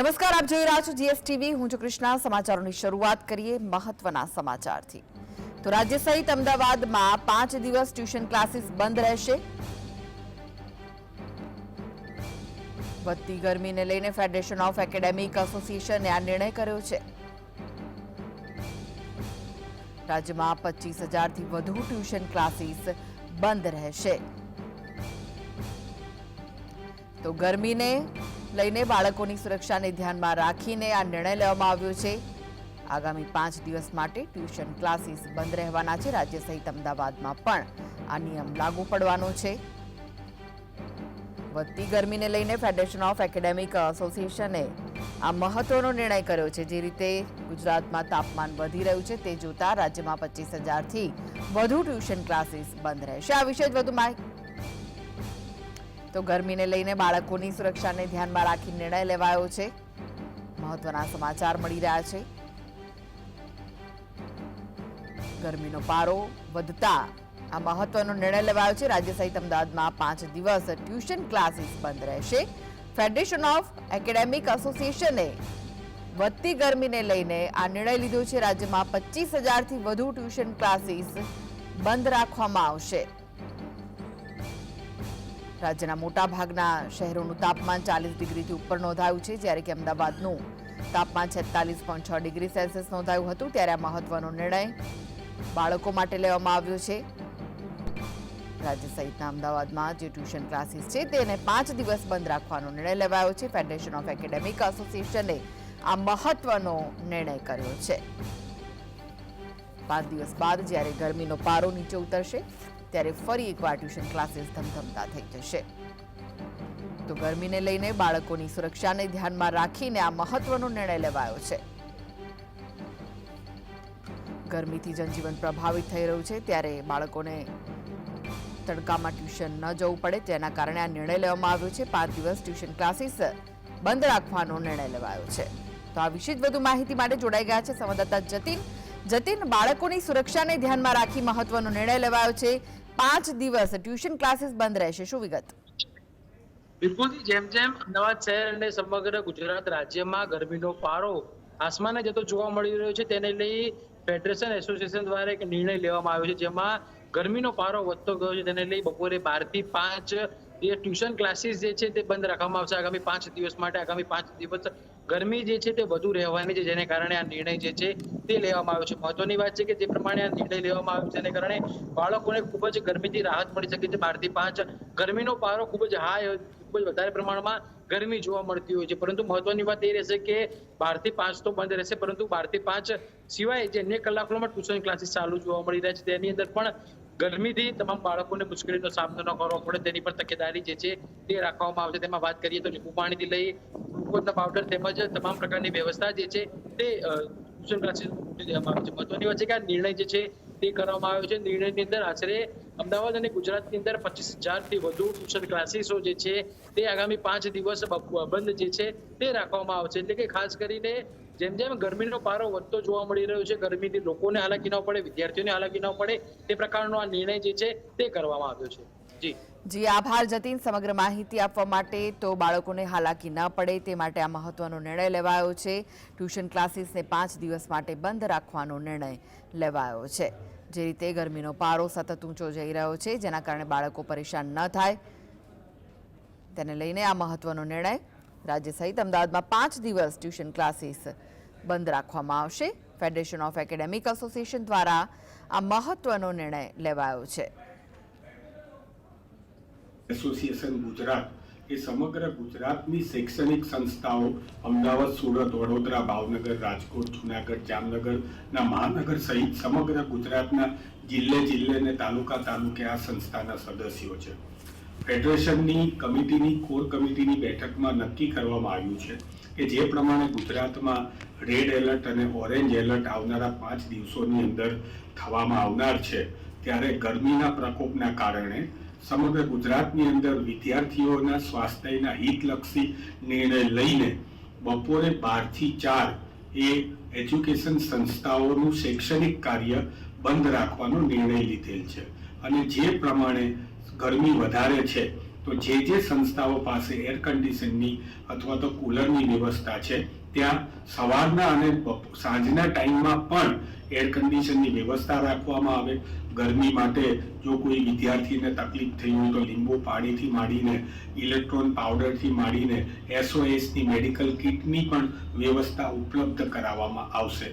નમસ્કાર, આપ જોઈ રહ્યા છો જીએસટીવી. હું છું કૃષ્ણા. સમાચારોની શરૂઆત કરીએ મહત્વના સમાચારથી. તો રાજ્ય સહિત અમદાવાદમાં પાંચ દિવસ ટ્યુશન ક્લાસીસ બંધ રહેશે. વધતી ગરમીને લઈને ફેડરેશન ઓફ એકેડેમિક એસોસિએશને આ નિર્ણય કર્યો છે. રાજ્યમાં પચીસ હજારથી વધુ ટ્યુશન ક્લાસીસ બંધ રહેશે. તો ગરમીને લઈને બાળકોની સુરક્ષાને ધ્યાનમાં રાખીને આ નિર્ણય લેવામાં આવ્યો છે. આગામી પાંચ દિવસ માટે ટ્યુશન ક્લાસીસ બંધ રહેવાના છે. રાજ્ય સહિત અમદાવાદમાં પણ આ નિયમ લાગુ પડવાનો છે. વધતી ગરમીને લઈને ફેડરેશન ઓફ એકેડેમિક એસોસિએશને આ મહત્વનો નિર્ણય કર્યો છે. જે રીતે ગુજરાતમાં તાપમાન વધી રહ્યું છે, તે જોતા રાજ્યમાં પચીસ હજારથી વધુ ટ્યુશન ક્લાસીસ બંધ રહેશે. આ વિશે જ વધુ માહિતી તો ગરમીને લઈને બાળકોની સુરક્ષાને ધ્યાનમાં રાખી નિર્ણય લેવાયો છે. મહત્વના સમાચાર મળી રહ્યા છે. ગરમીનો પારો વધતા આ મહત્વનો નિર્ણય લેવાયો છે. રાજ્ય સહિત અમદાવાદમાં પાંચ દિવસ ટ્યુશન ક્લાસીસ બંધ રહેશે. ફેડરેશન ઓફ એકેડેમિક એસોસિએશને વધતી ગરમીને લઈને આ નિર્ણય લીધો છે. રાજ્યમાં પચીસ હજારથી વધુ ટ્યુશન ક્લાસીસ બંધ રાખવામાં આવશે. રાજ્યના મોટા ભાગના શહેરોનું તાપમાન ચાલીસ ડિગ્રીથી ઉપર નોંધાયું છે. જ્યારે કે અમદાવાદનું તાપમાન છેતાલીસ પોઈન્ટ છ ડિગ્રી સેલ્સિયસ નોંધાયું હતું, ત્યારે આ મહત્વનો નિર્ણય બાળકો માટે લેવામાં આવ્યો છે. રાજ્ય સહિતના અમદાવાદમાં જે ટ્યુશન ક્લાસીસ છે, તેને પાંચ દિવસ બંધ રાખવાનો નિર્ણય લેવાયો છે. ફેડરેશન ઓફ એકેડેમિક એસોસિએશને આ મહત્વનો નિર્ણય કર્યો છે. પાંચ દિવસ બાદ જ્યારે ગરમીનો પારો નીચે ઉતરશે ત્યારે ફરી એકવાર ટ્યુશન ક્લાસીસ ધમધમતા થઈ જશે. તો ગરમીને લઈને બાળકોની સુરક્ષાને ધ્યાનમાં રાખીને આ મહત્વનો નિર્ણય લેવાયો છે. ગરમીથી જનજીવન પ્રભાવિત થઈ રહ્યું છે ત્યારે બાળકોને તડકામાં ટ્યુશન ન જવું પડે તેના કારણે આ નિર્ણય લેવામાં આવ્યો છે. પાંચ દિવસ ટ્યુશન ક્લાસીસ બંધ રાખવાનો નિર્ણય લેવાયો છે. તો આ વિશે વધુ માહિતી માટે જોડાઈ ગયા છે સંવાદદાતા જતીન. જતીન, બાળકોની સુરક્ષાને ધ્યાનમાં રાખી મહત્વનો નિર્ણય લેવાયો છે. પાંચ દિવસ ટ્યુશન ક્લાસીસ બંધ રહેશે. શું વિગત? બિલકુલથી જેમ જેમ અમદાવાદ શહેર અને સમગ્ર ગુજરાત રાજ્યમાં ગરમીનો પારો આસમાને જતો જોવા મળી રહ્યો છે, તેને લઈ ફેડરેશન એસોસિએશન દ્વારા એક નિર્ણય લેવામાં આવ્યો છે, જેમાં ગરમીનો પારો વધતો ગયો છે, તેને લઈ બપોરે બારથી પાંચ જે ટ્યુશન ક્લાસીસ જે છે તે બંધ રાખવામાં આવશે આગામી પાંચ દિવસ માટે, આગામી પાંચ દિવસ. ગરમી જે છે તે વધુ રહેવાની છે, જેને કારણે આ નિર્ણય જે છે તે લેવામાં આવ્યો છે. મહત્વની વાત છે કે જે પ્રમાણે આ નિર્ણય લેવામાં આવ્યો છે તેને કારણે બાળકોને ખૂબ જ ગરમીથી રાહત મળી શકે છે. બારથી પાંચ ગરમીનો પારો ખૂબ જ હાઈ, ખૂબ જ વધારે પ્રમાણમાં ગરમી જોવા મળતી હોય છે. પરંતુ મહત્વની વાત એ રહેશે કે બારથી પાંચ તો બંધ રહેશે, પરંતુ બારથી પાંચ સિવાય જે અન્ય કલાકોમાં ટ્યુશન ક્લાસીસ ચાલુ જોવા મળી રહ્યા છે. તેની અંદર પણ ગરમીથી તમામ બાળકોને મુશ્કેલીનો સામનો ન કરવો પડે, તેની પર તકેદારી જે છે તે રાખવામાં આવશે તેમાં વાત કરીએ તો લીંબુ પાણીથી લઈ ગ્લુકોઝના પાવડર તેમજ તમામ પ્રકારની વ્યવસ્થા જે છે તે ટ્યુશન ક્લાસીસ દેવામાં આવે છે મહત્વની છે કે આ નિર્ણય જે છે તે કરવામાં આવ્યો છે. નિર્ણયની અંદર આશરે અમદાવાદ અને ગુજરાતની અંદર પચીસ હજારથી વધુ ટ્યુશન ક્લાસીસો જે છે તે આગામી પાંચ દિવસ બંધ જે છે તે રાખવામાં આવશે. એટલે કે ખાસ કરીને જેમ જેમ ગરમીનો પારો વધતો જોવા મળી રહ્યો છે, ગરમીથી લોકોને હાલાકી ન પડે, વિદ્યાર્થીઓને હાલાકી ન પડે, તે પ્રકારનો આ નિર્ણય જે છે તે કરવામાં આવ્યો છે. જી. જી, આભાર જતીન સમગ્ર માહિતી આપવા માટે. તો બાળકોને હાલાકી ન પડે તે માટે આ મહત્વનો નિર્ણય લેવાયો છે. ટ્યુશન ક્લાસીસને પાંચ દિવસ માટે બંધ રાખવાનો નિર્ણય લેવાયો છે. જે રીતે ગરમીનો પારો સતત ઊંચો જઈ રહ્યો છે, જેના કારણે બાળકો પરેશાન ન થાય. તેને લઈને આ મહત્વનો નિર્ણય રાજ્ય સહિત અમદાવાદમાં પાંચ દિવસ ટ્યુશન ક્લાસીસ બંધ રાખવામાં આવશે. ફેડરેશન ઓફ એકેડેમિક એસોસિએશન દ્વારા આ મહત્વનો નિર્ણય લેવાયો છે. એસોસિએશન ગુજરાત એ સમગ્ર ગુજરાતની શૈક્ષણિક સંસ્થાઓ અમદાવાદ, સુરત, વડોદરા, ભાવનગર, રાજકોટ, જુનાગઢ જામનગરના મહાનગર સહિત સમગ્ર ગુજરાતના જિલ્લે જિલ્લે અને તાલુકા તાલુકે આ સંસ્થાના સદસ્યો છે. ફેડરેશનની કમિટીની, કોર કમિટીની બેઠકમાં નક્કી કરવામાં આવ્યું છે કે જે પ્રમાણે ગુજરાતમાં રેડ એલર્ટ અને ઓરેન્જ એલર્ટ આવનારા પાંચ દિવસોની અંદર થવામાં આવનાર છે, ત્યારે ગરમીના પ્રકોપના કારણે સમગ્ર ગુજરાતની અંદર વિદ્યાર્થીઓના સ્વાસ્થ્યના હિતલક્ષી નિર્ણય લઈને બપોરે બારથી ચાર એ એજ્યુકેશન સંસ્થાઓનું શૈક્ષણિક કાર્ય બંધ રાખવાનો નિર્ણય લીધેલ છે. અને જે પ્રમાણે ગરમી વધારે છે, તો જે જે સંસ્થાઓ પાસે એર કન્ડિશનની અથવા તો કુલરની વ્યવસ્થા છે, ત્યાં સવારના અને સાંજના ટાઈમમાં પણ એર કન્ડિશનની વ્યવસ્થા રાખવામાં આવે. ગરમી માટે જો કોઈ વિદ્યાર્થીને તકલીફ થઈ હોય તો લીંબુ પાણીથી માંડીને ઇલેક્ટ્રોન પાવડરથી માંડીને એસઓએસની મેડિકલ કિટની પણ વ્યવસ્થા ઉપલબ્ધ કરાવવામાં આવશે.